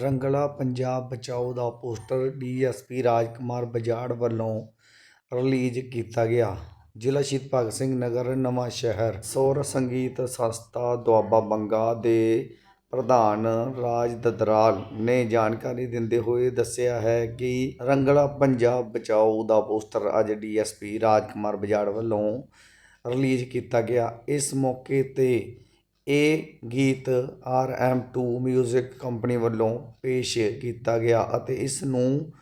ਰੰਗਲਾ ਪੰਜਾਬ ਬਚਾਓ ਦਾ poster DSP Rajkumar Bajar ਵੱਲੋਂ ਰਿਲੀਜ਼ ਕੀਤਾ ਗਿਆ। ਜ਼ਿਲ੍ਹਾ ਸ਼ਹੀਦ ਭਗਤ ਸਿੰਘ ਨਗਰ, ਨਵਾਂ ਸ਼ਹਿਰ, ਸੌਰ ਸੰਗੀਤ ਸੰਸਥਾ ਦੁਆਬਾ ਬੰਗਾ ਦੇ ਪ੍ਰਧਾਨ ਰਾਜ ਦਦਰਾਲ ਨੇ ਜਾਣਕਾਰੀ ਦਿੰਦੇ ਹੋਏ ਦੱਸਿਆ ਹੈ ਕਿ ਰੰਗਲਾ ਪੰਜਾਬ ਬਚਾਓ ਦਾ ਪੋਸਟਰ ਅੱਜ ਡੀਐਸਪੀ ਰਾਜਕੁਮਾਰ ਬਜਾੜ ਵੱਲੋਂ ਰਿਲੀਜ਼ ਕੀਤਾ ਗਿਆ। ਇਸ ਮੌਕੇ ਤੇ ਇਹ ਗੀਤ R M two music company ਵੱਲੋਂ ਪੇਸ਼ ਕੀਤਾ ਗਿਆ ਅਤੇ ਇਸ ਨੂੰ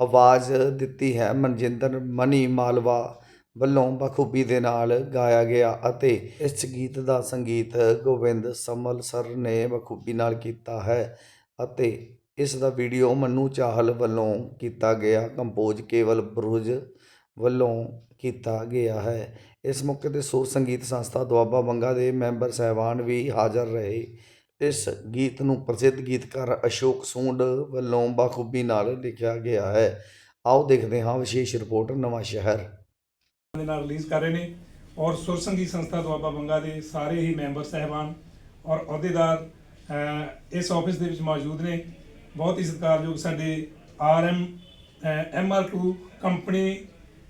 ਆਵਾਜ਼ ਦਿੱਤੀ ਹੈ। ਮਨਜਿੰਦਰ ਮਨੀ ਮਾਲਵਾ ਵੱਲੋਂ ਬਖੂਬੀ ਦੇ ਨਾਲ ਗਾਇਆ ਗਿਆ ਅਤੇ ਇਸ ਗੀਤ ਦਾ ਸੰਗੀਤ ਗੋਬਿੰਦ ਸਮਲ ਸਰ ਨੇ ਬਖੂਬੀ ਨਾਲ ਕੀਤਾ ਹੈ ਅਤੇ ਇਸ ਦਾ ਵੀਡੀਓ ਮੰਨੂ ਚਾਹਲ ਵੱਲੋਂ ਕੀਤਾ ਗਿਆ। ਕੰਪੋਜ਼ ਕੇਵਲ ਬਰੁਜ ਵੱਲੋਂ ਕੀਤਾ ਗਿਆ ਹੈ। ਇਸ ਮੌਕੇ ਤੇ ਸੁਰ ਸੰਗੀਤ ਸੰਸਥਾ ਦੁਆਬਾ ਬੰਗਾ ਦੇ ਮੈਂਬਰ ਸਹਿਬਾਨ ਵੀ ਹਾਜ਼ਰ ਰਹੇ। ਇਸ ਗੀਤ ਨੂੰ ਪ੍ਰਸਿੱਧ ਗੀਤਕਾਰ ਅਸ਼ੋਕ ਸੂੰਡ ਵੱਲੋਂ ਬਾਖੂਬੀ ਨਾਲ ਲਿਖਿਆ ਗਿਆ ਹੈ। ਆਓ ਦੇਖਦੇ ਹਾਂ ਵਿਸ਼ੇਸ਼ ਰਿਪੋਰਟ ਨਵਾਂ ਸ਼ਹਿਰ। ਦੇ ਨਾਲ ਰਿਲੀਜ਼ ਕਰ ਰਹੇ ਨੇ ਔਰ ਸੁਰ ਸੰਗੀਤ ਸੰਸਥਾ ਦੁਆਬਾ ਬੰਗਾ ਦੇ ਸਾਰੇ ਹੀ ਮੈਂਬਰ ਸਹਿਬਾਨ ਔਰ ਅਹੁਦੇਦਾਰ ਇਸ ਆਫਿਸ ਦੇ ਵਿੱਚ ਮੌਜੂਦ ਨੇ। ਬਹੁਤ ਹੀ ਸਤਿਕਾਰਯੋਗ ਸਾਡੇ ਆਰਐਮ ਐਮਆਰ2 ਕੰਪਨੀ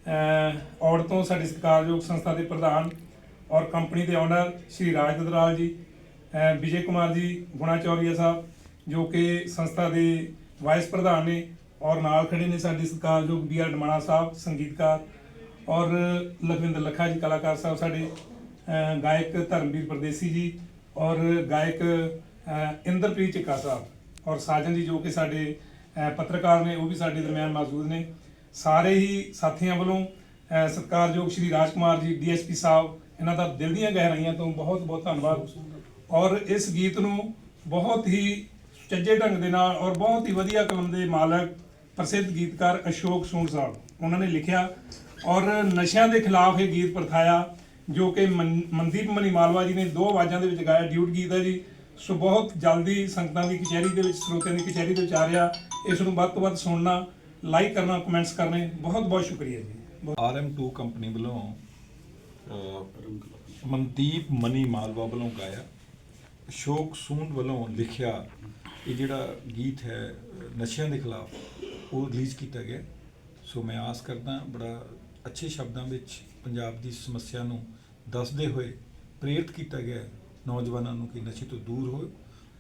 ਔਰਤੋਂ ਔੜ ਸਾਡੇ ਸਤਿਕਾਰਯੋਗ ਸੰਸਥਾ ਦੇ ਪ੍ਰਧਾਨ ਔਰ ਕੰਪਨੀ ਦੇ ਓਨਰ ਸ਼੍ਰੀ ਰਾਜ ਦਦਰਾਲ ਜੀ ਵਿਜੇ ਕੁਮਾਰ ਜੀ ਗੁਣਾ ਚੌਰੀਆ ਸਾਹਿਬ, ਜੋ ਕਿ ਸੰਸਥਾ ਦੇ ਵਾਈਸ ਪ੍ਰਧਾਨ ਨੇ ਔਰ ਨਾਲ ਖੜੇ ਨੇ ਸਾਡੇ ਸਤਿਕਾਰਯੋਗ ਬੀ ਆਰ ਡਮਾਣਾ ਸਾਹਿਬ, ਸੰਗੀਤਕਾਰ ਔਰ ਲਖਵਿੰਦਰ ਲੱਖਾ ਜੀ, ਕਲਾਕਾਰ ਸਾਹਿਬ ਸਾਡੇ ਗਾਇਕ ਧਰਮਵੀਰ ਪਰਦੇਸੀ ਜੀ ਔਰ ਗਾਇਕ ਇੰਦਰਪ੍ਰੀਤ ਚਿੱਕਾ ਸਾਹਿਬ ਔਰ ਸਾਜਨ ਜੀ ਜੋ ਕਿ ਸਾਡੇ ਪੱਤਰਕਾਰ ਨੇ, ਉਹ ਵੀ ਸਾਡੇ ਦਰਮਿਆਨ ਮੌਜੂਦ ਨੇ। ਸਾਰੇ ਹੀ ਸਾਥੀਆਂ ਵੱਲੋਂ ਸਤਿਕਾਰਯੋਗ ਸ਼੍ਰੀ ਰਾਜਕੁਮਾਰ ਜੀ, ਡੀਐਸਪੀ ਸਾਹਿਬ, ਇਹਨਾਂ ਦਾ ਦਿਲ ਦੀਆਂ ਗਹਿਰਾਈਆਂ ਤੋਂ ਬਹੁਤ ਬਹੁਤ ਧੰਨਵਾਦ। ਔਰ ਇਸ ਗੀਤ ਨੂੰ ਬਹੁਤ ਹੀ ਸੁਚੱਜੇ ਢੰਗ ਦੇ ਨਾਲ ਔਰ ਬਹੁਤ ਹੀ ਵਧੀਆ ਕਲਮ ਦੇ ਮਾਲਕ ਪ੍ਰਸਿੱਧ ਗੀਤਕਾਰ ਅਸ਼ੋਕ ਸੂਣ ਸਾਹਿਬ, ਉਹਨਾਂ ਨੇ ਲਿਖਿਆ। ਔਰ ਨਸ਼ਿਆਂ ਦੇ ਖਿਲਾਫ ਇਹ ਗੀਤ ਪਰਖਾਇਆ ਜੋ ਕਿ ਮਨ- ਮਨਦੀਪ ਮਨੀ ਮਾਲਵਾ ਜੀ ਨੇ ਦੋ ਆਵਾਜ਼ਾਂ ਦੇ ਵਿੱਚ ਗਾਇਆ, ਡਿਊਟ ਗੀਤ ਹੈ ਜੀ। ਸੋ ਬਹੁਤ ਜਲਦੀ ਸੰਗਤਾਂ ਦੀ ਕਚਹਿਰੀ ਦੇ ਵਿੱਚ, ਸਰੋਤਿਆਂ ਦੀ ਕਚਹਿਰੀ ਦੇ ਵਿੱਚ ਆ ਰਿਹਾ। ਇਸ ਨੂੰ ਵੱਧ ਤੋਂ ਵੱਧ ਸੁਣਨਾ ਲਾਈਕ ਕਰਨਾ ਕਮੈਂਟਸ ਕਰਨੇ ਬਹੁਤ ਬਹੁਤ ਸ਼ੁਕਰੀਆ ਜੀ। RM2 ਕੰਪਨੀ ਵੱਲੋਂ ਅਹ, ਮਨਦੀਪ ਮਨੀ ਮਾਲਵਾ ਵੱਲੋਂ ਗਾਇਆ। ਅਸ਼ੋਕ ਸੂੰਦ ਵੱਲੋਂ ਲਿਖਿਆ ਇਹ ਜਿਹੜਾ ਗੀਤ ਹੈ ਅਹ, ਨਸ਼ਿਆਂ ਦੇ ਖਿਲਾਫ ਉਹ ਰਿਲੀਜ਼ ਕੀਤਾ ਗਿਆ। ਸੋ ਮੈਂ ਆਸ ਕਰਦਾ ਬੜਾ ਅੱਛੇ ਸ਼ਬਦਾਂ ਵਿੱਚ ਪੰਜਾਬ ਦੀ ਸਮੱਸਿਆ ਨੂੰ ਦੱਸਦੇ ਹੋਏ ਪ੍ਰੇਰਿਤ ਕੀਤਾ ਗਿਆ ਹੈ ਨੌਜਵਾਨਾਂ ਨੂੰ ਕਿ ਨਸ਼ੇ ਤੋਂ ਦੂਰ ਹੋਏ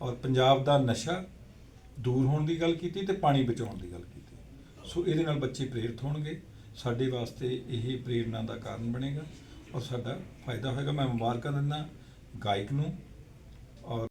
ਔਰ ਪੰਜਾਬ ਦਾ ਨਸ਼ਾ ਦੂਰ ਹੋਣ ਦੀ ਗੱਲ ਕੀਤੀ ਤੇ ਪਾਣੀ ਬਚਾਉਣ ਦੀ ਗੱਲ ਕੀਤੀ। ਸੋ ਇਹਦੇ ਨਾਲ ਬੱਚੇ ਪ੍ਰੇਰਿਤ ਹੋਣਗੇ। ਸਾਡੇ ਵਾਸਤੇ ਇਹ ਪ੍ਰੇਰਣਾ ਦਾ ਕਾਰਨ ਬਣੇਗਾ ਔਰ ਸਾਡਾ ਫਾਇਦਾ ਹੋਏਗਾ। ਮੈਂ ਮੁਬਾਰਕਾਂ ਦਿੰਦਾ ਗਾਇਕ ਨੂੰ ਔਰ